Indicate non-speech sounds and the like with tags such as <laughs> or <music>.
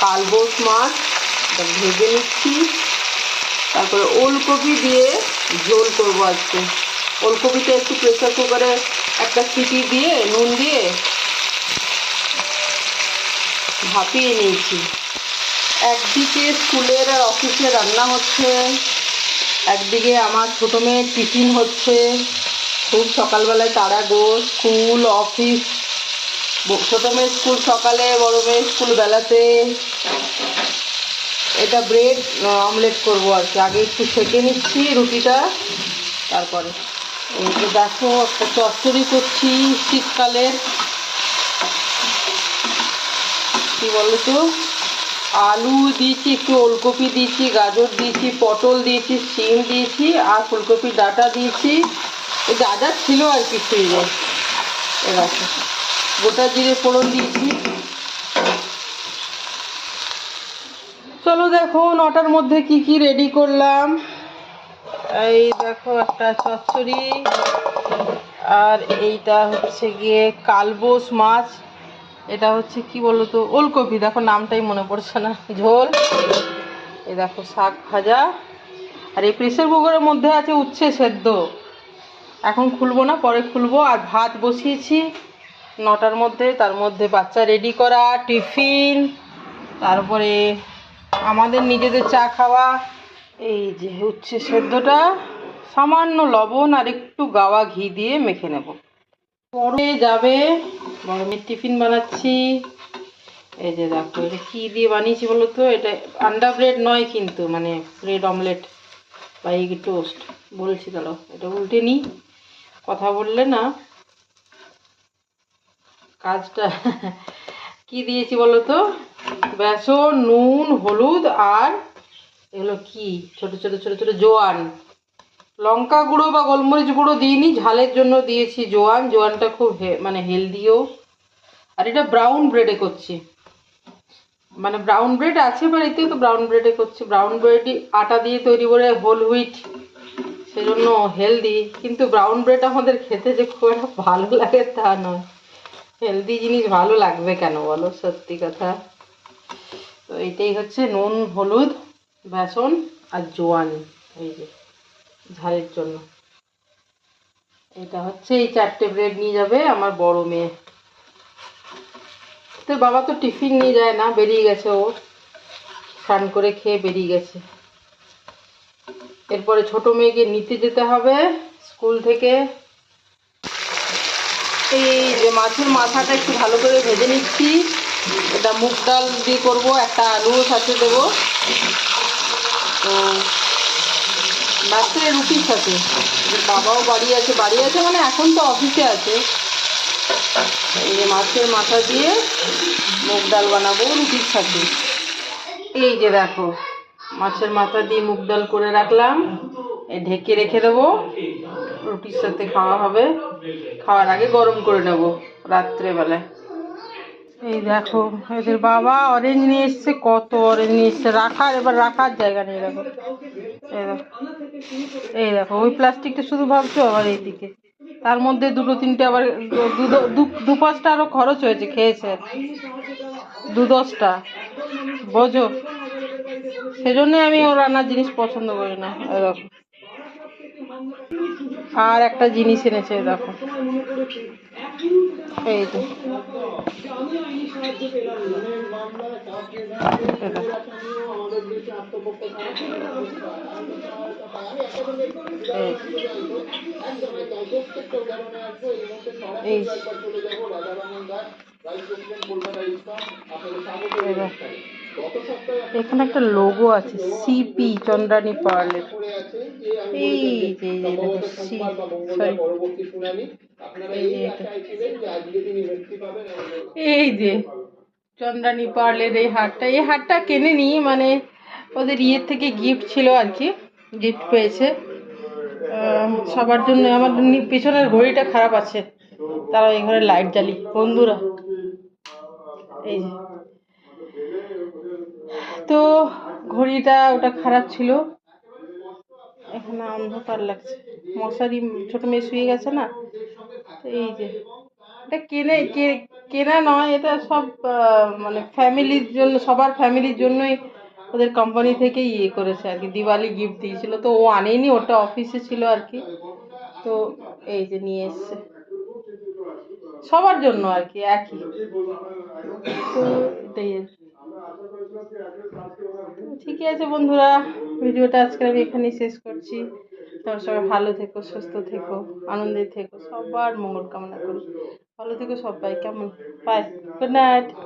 কালবোস মাছ ভেজে নিচ্ছি। তারপরে ওলকপি দিয়ে ঝোল করব আজকে। ওলকপিটা একটু প্রেসার কুকারে একটা সিটি দিয়ে, নুন দিয়ে ভাপিয়ে নিয়েছি। একদিকে স্কুলের আর অফিসে রান্না হচ্ছে, একদিকে আমার ছোটো মেয়ের টিফিন হচ্ছে। খুব সকালবেলায় তারা গো, স্কুল, অফিস ছোটো মেয়ের স্কুল সকালে, বড় মেয়ের স্কুল বেলাতে। এটা ব্রেড অমলেট করব আর কি। আগে একটু সেঁকে নিচ্ছি রুটিটা, তারপরে। দেখো, একটা চচ্চড়ি করছি শীতকালের। কি বলো তো? আলু দিয়েছি, একটু ওলকপি দিয়েছি, গাজর দিয়েছি, পটল দিয়েছি, শিম দিয়েছি আর ফুলকপির ডাটা দিয়েছি। যা যা ছিল আর কি ফ্রিজে এবার গোটা জিরে ফোড়ন দিয়েছি। চলো দেখো নটার মধ্যে কি কি রেডি করলাম। এই দেখো একটা চচ্চড়ি আর এইটা হচ্ছে গিয়ে কালবোস মাছ। এটা হচ্ছে কি বলো তো ওলকপি। দেখো, নামটাই মনে পড়ছে না। ঝোল। এ দেখো, শাক ভাজা। আর এই প্রেসার কুকারের মধ্যে আছে উচ্ছে সেদ্ধ। এখন খুলবো না, পরে খুলবো। আর ভাত বসিয়েছি নটার মধ্যে। তার মধ্যে বাচ্চা রেডি করা, টিফিন। তারপরে আমাদের নিজেদের চা খাওয়া। এই যে উচ্ছে সেদ্ধটা। সামান্য লবণ আর একটু গাওয়া ঘি দিয়ে মেখে নেব। পরে যাবে গরমের টিফিন বানাচ্ছি। এই যে দেখো, এটা কী দিয়ে বানিয়েছি বলো তো? এটা আন্ডা ব্রেড নয় কিন্তু মানে ব্রেড অমলেট বা এগ টোস্ট বলছি দাঁড়াও এটা উল্টে নিই। কথা বললে না। কাজটা <laughs> কি দিয়েছি বলো তো? বেসন, নুন, হলুদ আর এগুলো কি? ছোট ছোট ছোট ছোট জোয়ান। লঙ্কা গুঁড়ো বা গোলমরিচ গুঁড়ো দিইনি, ঝালের জন্য দিয়েছি জোয়ান। জোয়ানটা খুব মানে হেলদিও। আর এটা ব্রাউন ব্রেডে করছি। মানে ব্রাউন ব্রেড আছে বাড়িতে, তো ব্রাউন ব্রেডে করছি। ব্রাউন ব্রেডই আটা দিয়ে তৈরি করে হোল হুইট। সেজন্য হেলদি। কিন্তু ব্রাউন ব্রেড আমাদের খেতে যে খুব একটা ভালো লাগে তা নয়। হেলদি জিনিস ভালো লাগবে কেন বলো? সত্যি কথা। তো এটাই হচ্ছে নুন, হলুদ, বেসন আর জোয়ান। এই যে। ঝালের জন্য। এটা হচ্ছে এই চারটে ব্রেড নিয়ে যাবে আমার বড় মেয়ে। তো বাবা তো টিফিন নিয়ে যায় না, বেরিয়ে গেছে ও। স্নান করে খেয়ে বেরিয়ে গেছে। এরপরে ছোট মেয়েকে নিতে যেতে হবে স্কুল থেকে। এই যে মাছের মাথাটা একটু ভালো করে ভেজে নিচ্ছি। এটা মুগ ডাল দিয়ে করব, একটা আলুও সাথে দেবো। তো রাত্রে রুটির সাথে বাবাও বাড়ি আছে বাড়ি আছে মানে এখন তো অফিসে আছে। এই যে মাছের মাথা দিয়ে মুগ ডাল বানাবো রুটির সাথে এই যে দেখো, মাছের মাথা দিয়ে মুগ ডাল করে রাখলাম। ঢেকে রেখে দেবো। রুটির সাথে খাওয়া হবে। খাওয়ার আগে গরম করে নেব, রাত্রেবেলায়। এই দেখো, এদের বাবা অরেঞ্জ নিয়ে এসছে, কত অরেঞ্জ নিয়ে এসছে। রাখার, এবার রাখার জায়গা নেই, দেখো। এই দেখো ওই প্লাস্টিকটা শুধু ভাবছ আবার এইদিকে। তার মধ্যে দুটো, তিনটে আবার দু পাঁচটা আরও খরচ হয়েছে, খেয়েছে। দু দশটা। বোঝো? সেজন্যই আমি ও রান্নার জিনিস পছন্দ করি না দেখো। আর একটা জিনিস এনেছে, দেখো। এই। এখানে একটা লোগো আছে সিপি চন্দ্রানী পার্লের। এই যে সরি এই যে চন্দ্রানী পার্লের এই হারটা এই হারটা কেনে নি মানে ওদের ইয়ের থেকে গিফট ছিল আর কি গিফট পেয়েছে। সবার জন্য, আমার পিছনের ঘড়িটা খারাপ আছে, তারা এই ঘরে লাইট জ্বালি বন্ধুরা, এই যে। তো ঘড়িটা ওটা খারাপ ছিল, এখানে অন্ধকার লাগছে। মশারি, ছোট মেয়ে শুয়ে গেছে না এই যে, এটা কেনে কেনা নয়, এটা সব মানে ফ্যামিলির জন্য, সবার ফ্যামিলির জন্যই ওদের কোম্পানি থেকে ইয়ে করেছে আর কি, দিওয়ালি গিফট দিয়েছিল। তো ও আনেনি, ওটা অফিসে ছিল আর কি। তো এই যে নিয়ে এসছে। সবার জন্য আর কি, একই। তো এটাই আর ঠিকই আছে বন্ধুরা, ভিডিওটা আজকে আমি এখানেই শেষ করছি। তোমরা সবাই ভালো থেকো, সুস্থ থেকো, আনন্দে থেকো, সবার মঙ্গল কামনা করি। ভালো থেকো সবাই, কেমন? Bye good night